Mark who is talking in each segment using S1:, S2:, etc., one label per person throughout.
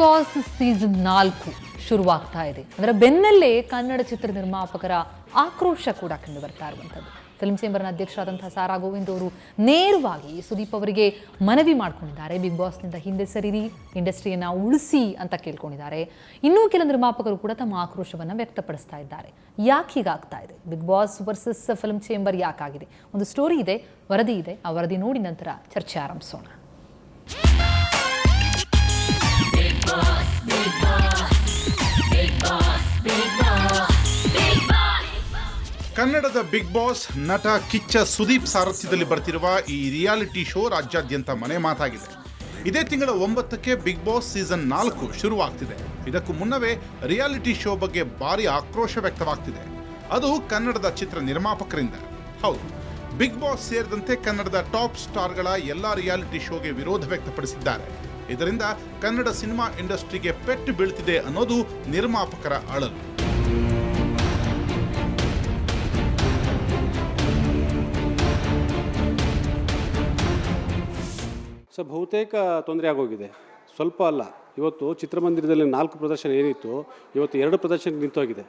S1: Boss season ನಾಲ್ಕು ಶುರುವಾಗ್ತಾ ಇದೆ. ಅದರ ಬೆನ್ನಲ್ಲೇ ಕನ್ನಡ ಚಿತ್ರ ನಿರ್ಮಾಪಕರ ಆಕ್ರೋಶ ಕೂಡ ಕಂಡು ಬರ್ತಾ ಇರುವಂಥದ್ದು. ಫಿಲ್ಮ್ ಚೇಂಬರ್ನ ಅಧ್ಯಕ್ಷರಾದಂತಹ ಸಾರಾ ಗೋವಿಂದ್ ಅವರು ನೇರವಾಗಿ ಸುದೀಪ್ ಅವರಿಗೆ ಮನವಿ ಮಾಡ್ಕೊಂಡಿದ್ದಾರೆ. ಬಿಗ್ ಬಾಸ್ನಿಂದ ಹಿಂದೆ ಸರಿರಿ, ಇಂಡಸ್ಟ್ರಿಯನ್ನು ಉಳಿಸಿ ಅಂತ ಕೇಳ್ಕೊಂಡಿದ್ದಾರೆ. ಇನ್ನೂ ಕೆಲ ನಿರ್ಮಾಪಕರು ಕೂಡ ತಮ್ಮ ಆಕ್ರೋಶವನ್ನು ವ್ಯಕ್ತಪಡಿಸ್ತಾ ಇದ್ದಾರೆ. ಯಾಕೆ ಹೀಗಾಗ್ತಾ ಇದೆ? Bigg Boss versus film chamber ಯಾಕಾಗಿದೆ? ಒಂದು ಸ್ಟೋರಿ ಇದೆ, ವರದಿ ಇದೆ. ಆ ವರದಿ ನೋಡಿ ನಂತರ ಚರ್ಚೆ ಆರಂಭಿಸೋಣ.
S2: ಕನ್ನಡದ ಬಿಗ್ ಬಾಸ್ ನಟ ಕಿಚ್ಚ ಸುದೀಪ್ ಸಾರಥ್ಯದಲ್ಲಿ ಬರ್ತಿರುವ ಈ ರಿಯಾಲಿಟಿ ಶೋ ರಾಜ್ಯಾದ್ಯಂತ ಮನೆ ಮಾತಾಗಿದೆ. ಇದೇ ತಿಂಗಳ ಒಂಬತ್ತಕ್ಕೆ ಬಿಗ್ ಬಾಸ್ ಸೀಸನ್ ನಾಲ್ಕು ಶುರುವಾಗ್ತಿದೆ. ಇದಕ್ಕೂ ಮುನ್ನವೇ ರಿಯಾಲಿಟಿ ಶೋ ಬಗ್ಗೆ ಭಾರಿ ಆಕ್ರೋಶ ವ್ಯಕ್ತವಾಗ್ತಿದೆ. ಅದು ಕನ್ನಡದ ಚಿತ್ರ ನಿರ್ಮಾಪಕರಿಂದ. ಹೌದು, ಬಿಗ್ ಬಾಸ್ ಸೇರಿದಂತೆ ಕನ್ನಡದ ಟಾಪ್ ಸ್ಟಾರ್ಗಳ ಎಲ್ಲ ರಿಯಾಲಿಟಿ ಶೋಗೆ ವಿರೋಧ ವ್ಯಕ್ತಪಡಿಸಿದ್ದಾರೆ. ಇದರಿಂದ ಕನ್ನಡ ಸಿನಿಮಾ ಇಂಡಸ್ಟ್ರಿಗೆ ಪೆಟ್ಟು ಬೀಳ್ತಿದೆ ಅನ್ನೋದು ನಿರ್ಮಾಪಕರ ಅಳಲು.
S3: ಸೊ ಬಹುತೇಕ ತೊಂದರೆ ಆಗೋಗಿದೆ. ಸ್ವಲ್ಪ ಅಲ್ಲ, ಇವತ್ತು ಚಿತ್ರಮಂದಿರದಲ್ಲಿ ನಾಲ್ಕು ಪ್ರದರ್ಶನ ಏನಿತ್ತು, ಇವತ್ತು ಎರಡು ಪ್ರದರ್ಶನ ನಿಂತೋಗಿದೆ.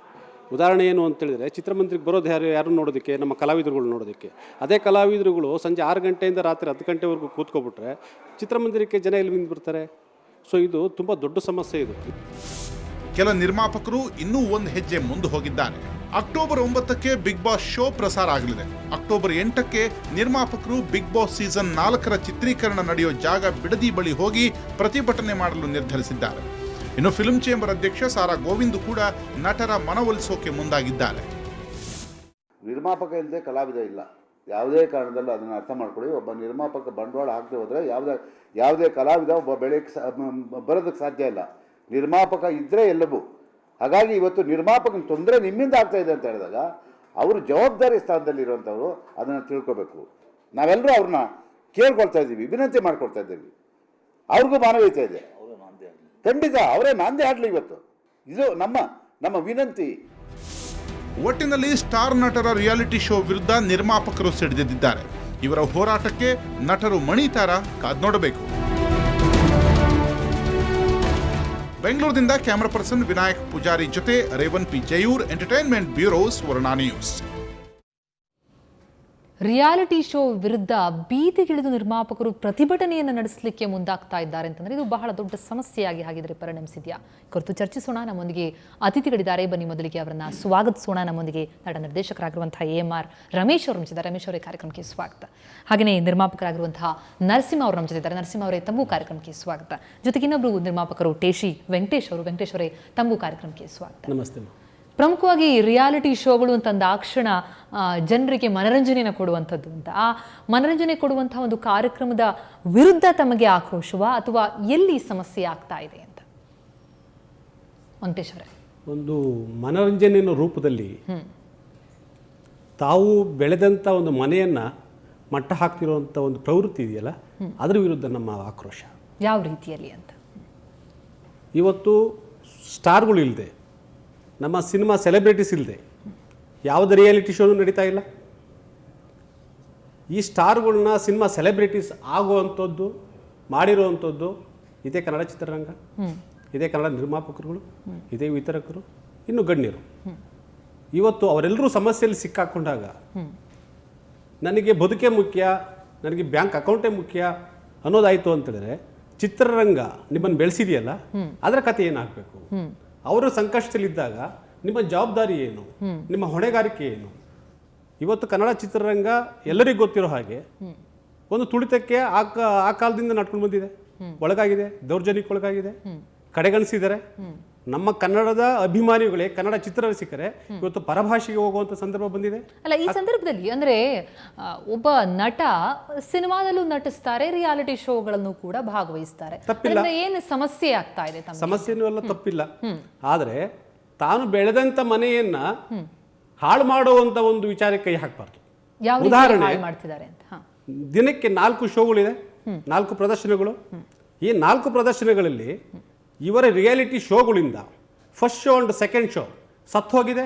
S3: ಉದಾಹರಣೆ ಏನು ಅಂತೇಳಿದರೆ ಚಿತ್ರಮಂದಿರಕ್ಕೆ ಬರೋದು ಯಾರು ಯಾರು ನೋಡೋದಕ್ಕೆ, ನಮ್ಮ ಕಲಾವಿದರುಗಳು ನೋಡೋದಕ್ಕೆ. ಅದೇ ಕಲಾವಿದರುಗಳು ಸಂಜೆ ಆರು ಗಂಟೆಯಿಂದ ರಾತ್ರಿ ಹತ್ತು ಗಂಟೆವರೆಗೂ ಕೂತ್ಕೊಬಿಟ್ರೆ ಚಿತ್ರಮಂದಿರಕ್ಕೆ ಜನ ಎಲ್ಲಿ ನಿಂತು ಬರ್ತಾರೆ ಸೊ ಇದು ತುಂಬ ದೊಡ್ಡ ಸಮಸ್ಯೆ ಇದು.
S2: ಕೆಲ ನಿರ್ಮಾಪಕರು ಇನ್ನೂ ಒಂದು ಹೆಜ್ಜೆ ಮುಂದೆ ಹೋಗಿದ್ದಾರೆ. ಅಕ್ಟೋಬರ್ ಒಂಬತ್ತಕ್ಕೆ ಬಿಗ್ ಬಾಸ್ ಶೋ ಪ್ರಸಾರ ಆಗಲಿದೆ. ಅಕ್ಟೋಬರ್ ಎಂಟಕ್ಕೆ ನಿರ್ಮಾಪಕರು ಬಿಗ್ ಬಾಸ್ ಸೀಸನ್ ನಾಲ್ಕರ ಚಿತ್ರೀಕರಣ ನಡೆಯೋ ಜಾಗ ಬಿಡದಿ ಬಳಿ ಹೋಗಿ ಪ್ರತಿಭಟನೆ ಮಾಡಲು ನಿರ್ಧರಿಸಿದ್ದಾರೆ. ಇನ್ನು ಫಿಲ್ಮ್ ಚೇಂಬರ್ ಅಧ್ಯಕ್ಷ ಸಾರಾ ಗೋವಿಂದ್ ಕೂಡ ನಟರ ಮನವೊಲಿಸೋಕೆ ಮುಂದಾಗಿದ್ದಾರೆ.
S4: ನಿರ್ಮಾಪಕ ಇಲ್ಲದೆ ಕಲಾವಿದ ಇಲ್ಲ. ಯಾವುದೇ ಕಾರಣದಲ್ಲೂ ಅದನ್ನು ಅರ್ಥ ಮಾಡ್ಕೊಳ್ಳಿ. ಒಬ್ಬ ನಿರ್ಮಾಪಕ ಬಂಡವಾಳ ಹಾಕದೆ ಹೋದರೆ ಯಾವುದೇ ಯಾವುದೇ ಕಲಾವಿದ ಒಬ್ಬ ಬೆಳೆಯಕ್ಕೆ ಬರೋದಕ್ಕೆ ಸಾಧ್ಯ ಇಲ್ಲ. ನಿರ್ಮಾಪಕ ಇದ್ದರೆ ಎಲ್ಲವೂ. ಹಾಗಾಗಿ ಇವತ್ತು ನಿರ್ಮಾಪಕನ ತೊಂದರೆ ನಿಮ್ಮಿಂದ ಆಗ್ತಾ ಇದೆ ಅಂತ ಹೇಳಿದಾಗ ಅವರು ಜವಾಬ್ದಾರಿ ಸ್ಥಾನದಲ್ಲಿ ಇರುವಂಥವ್ರು ಅದನ್ನು ತಿಳ್ಕೊಬೇಕು. ನಾವೆಲ್ಲರೂ ಅವ್ರನ್ನ ಕೇಳ್ಕೊಳ್ತಾ ಇದ್ದೀವಿ ವಿನಂತಿ ಮಾಡ್ಕೊಳ್ತಾ ಇದ್ದೀವಿ. ಅವ್ರಿಗೂ ಮಾನವೀಯತೆ ಇದೆ. ಖಂಡಿತ ಅವರೇ ನಾಂದಿ ಆಡಲಿ ಇವತ್ತು. ಇದು ನಮ್ಮ ನಮ್ಮ ವಿನಂತಿ.
S2: ಒಟ್ಟಿನಲ್ಲಿ ಸ್ಟಾರ್ ನಟರ ರಿಯಾಲಿಟಿ ಶೋ ವಿರುದ್ಧ ನಿರ್ಮಾಪಕರು ಸಿಡಿದಿದ್ದಾರೆ. ಇವರ ಹೋರಾಟಕ್ಕೆ ನಟರು ಮಣಿತಾರ ಕಾದ್ ನೋಡಬೇಕು. ಬೆಂಗಳೂರಿನಿಂದ ಕ್ಯಾಮರಾ ಪರ್ಸನ್ ವಿನಾಯಕ್ ಪೂಜಾರಿ ಜೊತೆ raven P ಜಯೂರ್ entertainment bureau Suvarna news
S1: reality show ವಿರುದ್ಧ ಬೀದಿಗಿಳಿದು ನಿರ್ಮಾಪಕರು ಪ್ರತಿಭಟನೆಯನ್ನು ನಡೆಸಲಿಕ್ಕೆ ಮುಂದಾಗ್ತಾ ಇದ್ದಾರೆ ಅಂತಂದ್ರೆ ಇದು ಬಹಳ ದೊಡ್ಡ ಸಮಸ್ಯೆಯಾಗಿ ಹಾಗಿದ್ರೆ ಪರಿಣಮಿಸಿದ್ಯಾ? ಕುರಿತು ಚರ್ಚಿಸೋಣ. ನಮ್ಮೊಂದಿಗೆ ಅತಿಥಿಗಳಿದ್ದಾರೆ. ಬನ್ನಿ ಮೊದಲಿಗೆ ಅವರನ್ನ ಸ್ವಾಗತಿಸೋಣ. ನಮ್ಮೊಂದಿಗೆ ನಟ ನಿರ್ದೇಶಕರಾಗಿರುವಂತಹ ಎ ಎಂ ಆರ್ ರಮೇಶ್ ಅವರು ನಮ್ಮ ರಮೇಶ್ ಅವರೇ ಕಾರ್ಯಕ್ರಮಕ್ಕೆ ಸ್ವಾಗತ. ಹಾಗೆಯೇ ನಿರ್ಮಾಪಕರಾಗಿರುವಂತಹ ನರಸಿಂಹ ಅವರು ನಮ್ಮ ಜೊತೆ ನರಸಿಂಹ ಅವರೇ ತಂಬು ಕಾರ್ಯಕ್ರಮಕ್ಕೆ ಸ್ವಾಗತ. ಜೊತೆಗೆ ಇನ್ನೊಬ್ರು ನಿರ್ಮಾಪಕರು, ಟೇಶಿ ವೆಂಕಟೇಶ್ ಅವರು. ವೆಂಕಟೇಶ್ ಅವರೇ ತಮಗೂ ಕಾರ್ಯಕ್ರಮಕ್ಕೆ ಸ್ವಾಗತ.
S3: ನಮಸ್ತೆ.
S1: ಪ್ರಮುಖವಾಗಿ ರಿಯಾಲಿಟಿ ಶೋಗಳು ಅಂತಂದಾಕ್ಷಣ ಜನರಿಗೆ ಮನರಂಜನೆಯನ್ನು ಕೊಡುವಂಥದ್ದು ಅಂತ. ಆ ಮನರಂಜನೆ ಕೊಡುವಂತಹ ಒಂದು ಕಾರ್ಯಕ್ರಮದ ವಿರುದ್ಧ ತಮಗೆ ಆಕ್ರೋಶವ ಅಥವಾ ಎಲ್ಲಿ ಸಮಸ್ಯೆ ಆಗ್ತಾ ಇದೆ ಅಂತ? ವೆಂಕಟೇಶ್
S3: ಒಂದು ಮನರಂಜನೆಯ ರೂಪದಲ್ಲಿ ತಾವು ಬೆಳೆದಂಥ ಒಂದು ಮನೆಯನ್ನು ಮಟ್ಟ ಹಾಕ್ತಿರುವಂಥ ಒಂದು ಪ್ರವೃತ್ತಿ ಇದೆಯಲ್ಲ ಅದರ ವಿರುದ್ಧ ನಮ್ಮ ಆಕ್ರೋಶ.
S1: ಯಾವ ರೀತಿಯಲ್ಲಿ ಅಂತ?
S3: ಇವತ್ತು ಸ್ಟಾರ್ಗಳು ಇಲ್ಲದೆ ನಮ್ಮ ಸಿನಿಮಾ ಸೆಲೆಬ್ರಿಟೀಸ್ ಇಲ್ಲದೆ ಯಾವುದೇ ರಿಯಾಲಿಟಿ ಶೋನು ನಡೀತಾ ಇಲ್ಲ. ಈ ಸ್ಟಾರ್ಗಳನ್ನ ಸಿನಿಮಾ ಸೆಲೆಬ್ರಿಟೀಸ್ ಆಗುವಂಥದ್ದು ಮಾಡಿರುವಂಥದ್ದು ಇದೇ ಕನ್ನಡ ಚಿತ್ರರಂಗ ಇದೇ ಕನ್ನಡ ನಿರ್ಮಾಪಕರುಗಳು ಇದೇ ವಿತರಕರು ಇನ್ನು ಗಣ್ಯರು. ಇವತ್ತು ಅವರೆಲ್ಲರೂ ಸಮಸ್ಯೆಯಲ್ಲಿ ಸಿಕ್ಕಾಕೊಂಡಾಗ ನನಗೆ ಬದುಕೆ ಮುಖ್ಯ ನನಗೆ ಬ್ಯಾಂಕ್ ಅಕೌಂಟೇ ಮುಖ್ಯ ಅನ್ನೋದಾಯ್ತು ಅಂತೇಳಿದ್ರೆ ಚಿತ್ರರಂಗ ನಿಮ್ಮನ್ನು ಬೆಳೆಸಿದೆಯಲ್ಲ? ಅದರ ಕತೆ ಏನಾಗಬೇಕು? ಅವರು ಸಂಕಷ್ಟದಲ್ಲಿದ್ದಾಗ ನಿಮ್ಮ ಜವಾಬ್ದಾರಿ ಏನು? ನಿಮ್ಮ ಹೊಣೆಗಾರಿಕೆ ಏನು? ಇವತ್ತು ಕನ್ನಡ ಚಿತ್ರರಂಗ ಎಲ್ಲರಿಗೂ ಗೊತ್ತಿರೋ ಹಾಗೆ ಒಂದು ತುಳಿತಕ್ಕೆ ಆ ಆ ಕಾಲದಿಂದ ನಡ್ಕೊಂಡು ಬಂದಿದೆ. ಒಳಗಾಗಿದೆ ದೌರ್ಜನ್ಯಕ್ಕೆ ಒಳಗಾಗಿದೆ ಕಡೆಗಣಿಸಿದ್ದಾರೆ. ನಮ್ಮ ಕನ್ನಡದ ಅಭಿಮಾನಿಗಳೇ ಕನ್ನಡ ಚಿತ್ರರಸಿಕರೇ ಇವತ್ತು ಪರಭಾಷೆಗೆ ಹೋಗುವಂತ ಸಂದರ್ಭ ಬಂದಿದೆ?
S1: ಅಲ್ಲ ಈ ಸಂದರ್ಭದಲ್ಲಿ ಅಂದ್ರೆ ಒಬ್ಬ ನಟ ಸಿನಿಮಾದಲ್ಲೂ ನಟಿಸ್ತಾರೆ ರಿಯಾಲಿಟಿ ಶೋಗಳನ್ನು ಕೂಡ ಭಾಗವಹಿಸ್ತಾರೆ.
S3: ತಪ್ಪಿಲ್ಲ.
S1: ಏನು ಸಮಸ್ಯೆ ಆಗ್ತಾ ಇದೆ
S3: ಸಮಸ್ಯೆನೂ ಎಲ್ಲ ತಪ್ಪಿಲ್ಲ. ಆದ್ರೆ ತಾನು ಬೆಳೆದಂತ ಮನೆಯನ್ನ ಹಾಳು ಮಾಡುವಂತ ಒಂದು ವಿಚಾರಕ್ಕೆ ಕೈ ಹಾಕಬಾರ್ದು. ಉದಾಹರಣೆ- ದಿನಕ್ಕೆ ನಾಲ್ಕು ಶೋಗಳಿದೆ ನಾಲ್ಕು ಪ್ರದರ್ಶನಗಳು. ಈ ನಾಲ್ಕು ಪ್ರದರ್ಶನಗಳಲ್ಲಿ ಇವರ reality ಶೋಗಳಿಂದ first show and second show ಸತ್ತು ಹೋಗಿದೆ.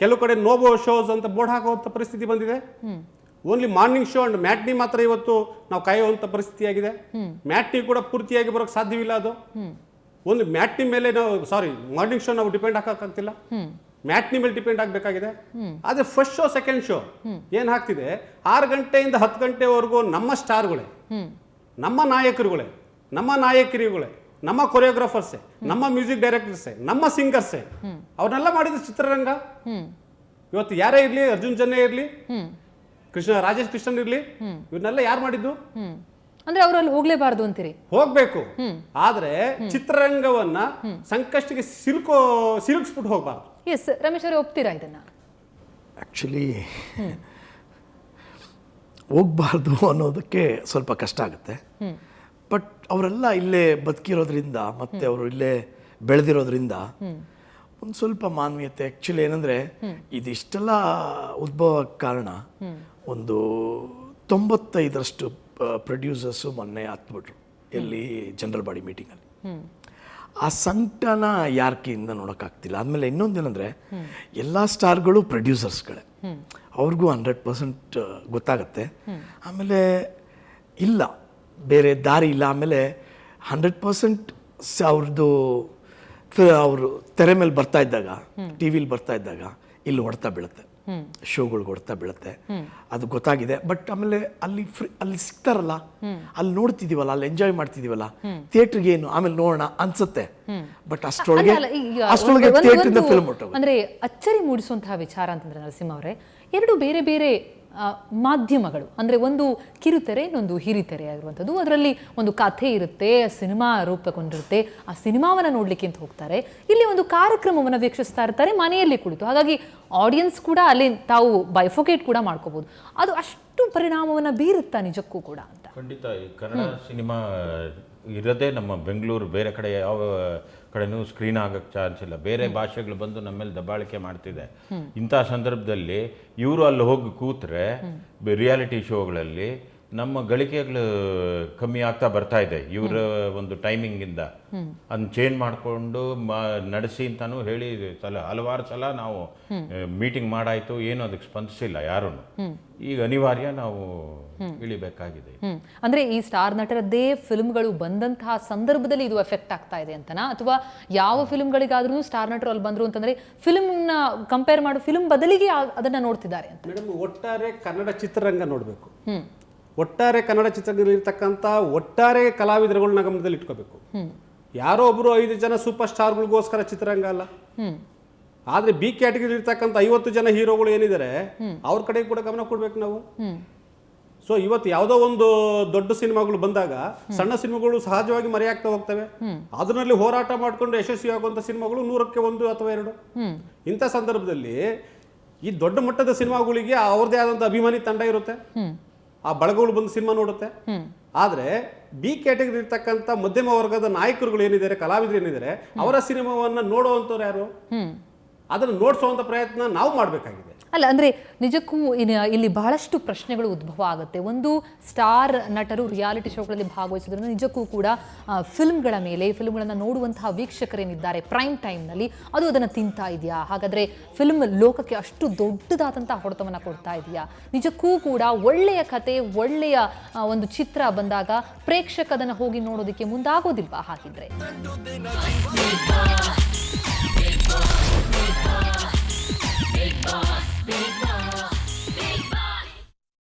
S3: ಕೆಲವು ಕಡೆ ನೋಬೋ ಶೋಸ್ ಅಂತ ಬೋರ್ಡ್ ಹಾಕುವಂಥ ಪರಿಸ್ಥಿತಿ ಬಂದಿದೆ. Only morning show and matinee ಮಾತ್ರ ಇವತ್ತು ನಾವು ಕಾಯುವಂಥ ಪರಿಸ್ಥಿತಿ ಆಗಿದೆ ಮ್ಯಾಟ್ನಿ ಕೂಡ ಪೂರ್ತಿಯಾಗಿ ಬರೋಕ್ಕೆ ಸಾಧ್ಯವಿಲ್ಲ ಅದು. ಒಂದು ಮ್ಯಾಟ್ನಿ ಮೇಲೆ ನಾವು ಸಾರಿ ಮಾರ್ನಿಂಗ್ ಶೋ ನಾವು ಡಿಪೆಂಡ್ ಹಾಕಕ್ಕಾಗ್ತಿಲ್ಲ. ಮ್ಯಾಟ್ನಿ ಮೇಲೆ ಡಿಪೆಂಡ್ ಆಗಬೇಕಾಗಿದೆ. ಆದರೆ ಫಸ್ಟ್ ಶೋ ಸೆಕೆಂಡ್ ಶೋ ಏನು ಹಾಕ್ತಿದೆ? ಆರು ಗಂಟೆಯಿಂದ ಹತ್ತು ಗಂಟೆವರೆಗೂ ನಮ್ಮ ಸ್ಟಾರ್ಗಳೇ ನಮ್ಮ ನಾಯಕರುಗಳೇ, ನಮ್ಮ ನಾಯಕಿರಿಗಳೇ ನಮ್ಮ ಕೊರಿಯೋಗ್ರಾಫರ್ಸೇ ನಮ್ಮ ಮ್ಯೂಸಿಕ್ ಡೈರೆಕ್ಟರ್ಸೇ ನಮ್ಮ ಸಿಂಗರ್ಸ್ ಅವ್ರನ್ನೆಲ್ಲ ಮಾಡಿದ ಚಿತ್ರರಂಗ. ಇವತ್ತು ಯಾರೇ ಇರಲಿ ಅರ್ಜುನ್ ಜನ್ನೆ ಇರಲಿ ಕೃಷ್ಣ ರಾಜೇಶ್ ಕೃಷ್ಣನ್ ಇರಲಿ ಇವನ್ನೆಲ್ಲ ಯಾರು ಮಾಡಿದ್ದು?
S1: ಅಂದ್ರೆ ಅವರಲ್ಲಿ ಹೋಗ್ಲೇಬಾರ್ದು ಅಂತೀರಿ?
S3: ಹೋಗ್ಬೇಕು. ಆದ್ರೆ ಚಿತ್ರರಂಗವನ್ನ ಸಂಕಷ್ಟಕ್ಕೆ ಸಿಲುಕೋ ಸಿಲುಕಿಸ್ಬಿಟ್ಟು ಹೋಗ್ಬಾರ್ದು.
S1: ಎಸ್ ರಮೇಶ್ ಅವರೇ ಒಪ್ತೀರಾ ಇದನ್ನ?
S5: ಆ್ಯಕ್ಚುಲಿ ಹೋಗ್ಬಾರ್ದು ಅನ್ನೋದಕ್ಕೆ ಸ್ವಲ್ಪ ಕಷ್ಟ ಆಗುತ್ತೆ. ಬಟ್ ಅವರೆಲ್ಲ ಇಲ್ಲೇ ಬದುಕಿರೋದ್ರಿಂದ ಮತ್ತು ಅವರು ಇಲ್ಲೇ ಬೆಳೆದಿರೋದ್ರಿಂದ ಒಂದು ಸ್ವಲ್ಪ ಮಾನವೀಯತೆ ಆ್ಯಕ್ಚುಲಿ ಏನಂದರೆ ಇದಿಷ್ಟೆಲ್ಲ ಉದ್ಭವ ಕಾರಣ ಒಂದು ತೊಂಬತ್ತೈದರಷ್ಟು ಪ್ರೊಡ್ಯೂಸರ್ಸು ಮೊನ್ನೆ ಹತ್ಬಿಟ್ರು ಎಲ್ಲಿ ಜನರಲ್ ಬಾಡಿ ಮೀಟಿಂಗಲ್ಲಿ ಆ ಸಂಕಟನ ಯಾರ ಕೈಯಿಂದ ನೋಡೋಕ್ಕಾಗ್ತಿಲ್ಲ. ಆದಮೇಲೆ ಇನ್ನೊಂದೇನೆಂದರೆ ಎಲ್ಲ ಸ್ಟಾರ್ಗಳು ಪ್ರೊಡ್ಯೂಸರ್ಸ್ಗಳೇ ಅವ್ರಿಗೂ ಹಂಡ್ರೆಡ್ ಪರ್ಸೆಂಟ್ ಗೊತ್ತಾಗತ್ತೆ. ಆಮೇಲೆ ಇಲ್ಲ. ಬೇರೆ ದಾರಿ ಇಲ್ಲ ಆಮೇಲೆ ಹಂಡ್ರೆಡ್ ಪರ್ಸೆಂಟ್ ಅವ್ರದ್ದು ಅವರು ತೆರೆ ಮೇಲೆ ಬರ್ತಾ ಇದ್ದಾಗ ಟಿ ವಿಲಿ ಬರ್ತಾ ಇದ್ದಾಗ ಇಲ್ಲಿ ಹೊಡ್ತಾ ಬೀಳುತ್ತೆ. ಶೋಗಳಿಗೆ ಹೊಡ್ತಾ ಬೀಳುತ್ತೆ. ಅದು ಗೊತ್ತಾಗಿದೆ. ಬಟ್ ಆಮೇಲೆ ಅಲ್ಲಿ ಫ್ರೀ ಅಲ್ಲಿ ಸಿಗ್ತಾರಲ್ಲ ಅಲ್ಲಿ ನೋಡ್ತಿದೀವಲ್ಲ ಅಲ್ಲಿ ಎಂಜಾಯ್ ಮಾಡ್ತಿದೀವಲ್ಲ ಥಿಯೇಟ್ರಿಗೆ ಏನು ಆಮೇಲೆ ನೋಡೋಣ ಅನ್ಸುತ್ತೆ. ಬಟ್
S1: ಅಷ್ಟೊಳಗೆ
S5: ಅಷ್ಟೊಳಗೆ
S1: ಒಂದು-
S5: ಫಿಲ್ಮ್
S1: ಅಂದ್ರೆ ಅಚ್ಚರಿ ಮೂಡಿಸುವಂತಹ ವಿಚಾರ ಅಂತಂದ್ರೆ ನರಸಿಂಹ ಅವರೇ ಎರಡು ಬೇರೆ ಬೇರೆ ಮಾಧ್ಯಮಗಳು. ಅಂದರೆ ಒಂದು ಕಿರುತೆರೆ ಇನ್ನೊಂದು ಹಿರಿತೆರೆ ಆಗಿರುವಂಥದ್ದು. ಅದರಲ್ಲಿ ಒಂದು ಕಥೆ ಇರುತ್ತೆ ಸಿನಿಮಾ ರೂಪಗೊಂಡಿರುತ್ತೆ ಆ ಸಿನಿಮಾವನ್ನು ನೋಡಲಿಕ್ಕೆ ಅಂತ ಹೋಗ್ತಾರೆ. ಇಲ್ಲಿ ಒಂದು ಕಾರ್ಯಕ್ರಮವನ್ನು ವೀಕ್ಷಿಸ್ತಾ ಇರ್ತಾರೆ ಮನೆಯಲ್ಲಿ ಕುಳಿತು. ಹಾಗಾಗಿ ಆಡಿಯನ್ಸ್ ಕೂಡ ಅಲ್ಲಿ ತಾವು ಬೈಫೋಕೇಟ್ ಕೂಡ ಮಾಡ್ಕೋಬೋದು. ಅದು ಅಷ್ಟು ಪರಿಣಾಮವನ್ನು ಬೀರುತ್ತಾ ನಿಜಕ್ಕೂ ಕೂಡ ಅಂತ.
S6: ಖಂಡಿತ ಈ ಕನ್ನಡ ಸಿನಿಮಾ ಇರೋದೇ ನಮ್ಮ ಬೆಂಗಳೂರು ಬೇರೆ ಕಡೆ ಯಾವ ಕಡೆನೂ ಸ್ಕ್ರೀನ್ ಆಗೋಕ್ಕೆ ಚಾನ್ಸ್ ಇಲ್ಲ. ಬೇರೆ ಭಾಷೆಗಳು ಬಂದು ನಮ್ಮ ಮೇಲೆ ದಬ್ಬಾಳಿಕೆ ಮಾಡ್ತಿದೆ. ಇಂಥ ಸಂದರ್ಭದಲ್ಲಿ ಇವರು ಅಲ್ಲಿ ಹೋಗಿ ಕೂತ್ರೆ ರಿಯಾಲಿಟಿ ಶೋಗಳಲ್ಲಿ ನಮ್ಮ ಗಳಿಕೆಗಳು ಕಮ್ಮಿ ಆಗ್ತಾ ಬರ್ತಾ ಇದೆ. ಇವರ ಒಂದು ಟೈಮಿಂಗಿಂದ ಅದನ್ನ ಚೇಂಜ್ ಮಾಡಿಕೊಂಡು ನಡೆಸಿ ಅಂತಾನು ಹೇಳಿ ಸಲ ಹಲವಾರು ಸಲ ನಾವು ಮೀಟಿಂಗ್ ಮಾಡಾಯ್ತು ಏನು ಅದಕ್ಕೆ ಸ್ಪಂದಿಸಿಲ್ಲ ಯಾರೂ ಈಗ ಅನಿವಾರ್ಯ ನಾವು ಇಳಿಬೇಕಾಗಿದೆ.
S1: ಅಂದ್ರೆ ಈ ಸ್ಟಾರ್ ನಟರದ್ದೇ ಫಿಲ್ಮ್ಗಳು ಬಂದಂತಹ ಸಂದರ್ಭದಲ್ಲಿ ಇದು ಎಫೆಕ್ಟ್ ಆಗ್ತಾ ಇದೆ ಅಂತನಾ? ಅಥವಾ ಯಾವ ಫಿಲ್ಮ್ಗಳಿಗಾದ್ರೂ ಸ್ಟಾರ್ ನಟರು ಅಲ್ಲಿ ಬಂದ್ರು ಅಂತಂದ್ರೆ ಫಿಲ್ಮ್ನ ಕಂಪೇರ್ ಮಾಡೋ ಫಿಲ್ಮ್ ಬದಲಿಗೆ ಅದನ್ನ ನೋಡ್ತಿದ್ದಾರೆ ಅಂತ.
S3: ಮೇಡಮ್ ಒಟ್ಟಾರೆ ಕನ್ನಡ ಚಿತ್ರರಂಗ ನೋಡಬೇಕು. ಒಟ್ಟಾರೆ ಕನ್ನಡ ಚಿತ್ರದಲ್ಲಿರ್ತಕ್ಕಂಥ ಒಟ್ಟಾರೆ ಕಲಾವಿದರುಗಳನ್ನ ಗಮನದಲ್ಲಿ ಇಟ್ಕೋಬೇಕು. ಯಾರೋ ಒಬ್ರು ಐದು ಜನ ಸೂಪರ್ ಸ್ಟಾರ್ಗಳಿಗೋಸ್ಕರ ಚಿತ್ರರಂಗ ಅಲ್ಲ. ಆದ್ರೆ ಬಿ ಕ್ಯಾಟಗರಿ ಇರ್ತಕ್ಕಂಥ ಐವತ್ತು ಜನ ಹೀರೋಗಳು ಏನಿದ್ದಾರೆ ಅವ್ರ ಕಡೆ ಕೂಡ ಗಮನ ಕೊಡ್ಬೇಕು ನಾವು. ಸೊ ಇವತ್ತು ಯಾವುದೋ ಒಂದು ದೊಡ್ಡ ಸಿನಿಮಾಗಳು ಬಂದಾಗ ಸಣ್ಣ ಸಿನಿಮಾಗಳು ಸಹಜವಾಗಿ ಮರೆಯಾಗ್ತಾ ಹೋಗ್ತವೆ. ಅದರಲ್ಲಿ ಹೋರಾಟ ಮಾಡ್ಕೊಂಡು ಯಶಸ್ವಿ ಆಗುವಂತ ಸಿನಿಮಾಗಳು ನೂರಕ್ಕೆ ಒಂದು ಅಥವಾ ಎರಡು. ಇಂಥ ಸಂದರ್ಭದಲ್ಲಿ ಈ ದೊಡ್ಡ ಮಟ್ಟದ ಸಿನಿಮಾಗಳಿಗೆ ಅವ್ರದೇ ಆದಂತ ಅಭಿಮಾನಿ ತಂಡ ಇರುತ್ತೆ. ಆ ಬಳಗಗಳು ಬಂದು ಸಿನಿಮಾ ನೋಡುತ್ತೆ. ಆದ್ರೆ ಬಿ ಕ್ಯಾಟಗರಿ ಇರ್ತಕ್ಕಂಥ ಮಧ್ಯಮ ವರ್ಗದ ನಾಯಕರುಗಳು ಏನಿದ್ದಾರೆ ಕಲಾವಿದರು ಏನಿದ್ದಾರೆ ಅವರ ಸಿನಿಮಾವನ್ನ ನೋಡುವಂಥವ್ರು ಯಾರು? ಅದನ್ನು ನೋಡಿಸುವಂತ ಪ್ರಯತ್ನ ನಾವು ಮಾಡಬೇಕಾಗಿದೆ.
S1: ಅಲ್ಲ, ಅಂದರೆ ನಿಜಕ್ಕೂ ಇಲ್ಲಿ ಬಹಳಷ್ಟು ಪ್ರಶ್ನೆಗಳು ಉದ್ಭವ ಆಗುತ್ತೆ. ಒಂದು ಸ್ಟಾರ್ ನಟರು ರಿಯಾಲಿಟಿ ಶೋಗಳಲ್ಲಿ ಭಾಗವಹಿಸೋದ್ರಿಂದ ನಿಜಕ್ಕೂ ಕೂಡ ಫಿಲ್ಮ್ಗಳ ಮೇಲೆ, ಫಿಲ್ಮ್ಗಳನ್ನು ನೋಡುವಂತಹ ವೀಕ್ಷಕರೇನಿದ್ದಾರೆ ಪ್ರೈಮ್ ಟೈಮ್ನಲ್ಲಿ, ಅದು ಅದನ್ನು ತಿಂತಾ ಇದೆಯಾ? ಹಾಗಾದರೆ ಫಿಲ್ಮ್ ಲೋಕಕ್ಕೆ ಅಷ್ಟು ದೊಡ್ಡದಾದಂಥ ಹೊಡೆತವನ್ನು ಕೊಡ್ತಾ ಇದೆಯಾ? ನಿಜಕ್ಕೂ ಕೂಡ ಒಳ್ಳೆಯ ಕತೆ, ಒಳ್ಳೆಯ ಒಂದು ಚಿತ್ರ ಬಂದಾಗ ಪ್ರೇಕ್ಷಕ ಅದನ್ನು ಹೋಗಿ ನೋಡೋದಕ್ಕೆ ಮುಂದಾಗೋದಿಲ್ವಾ ಹಾಗಿದ್ರೆ.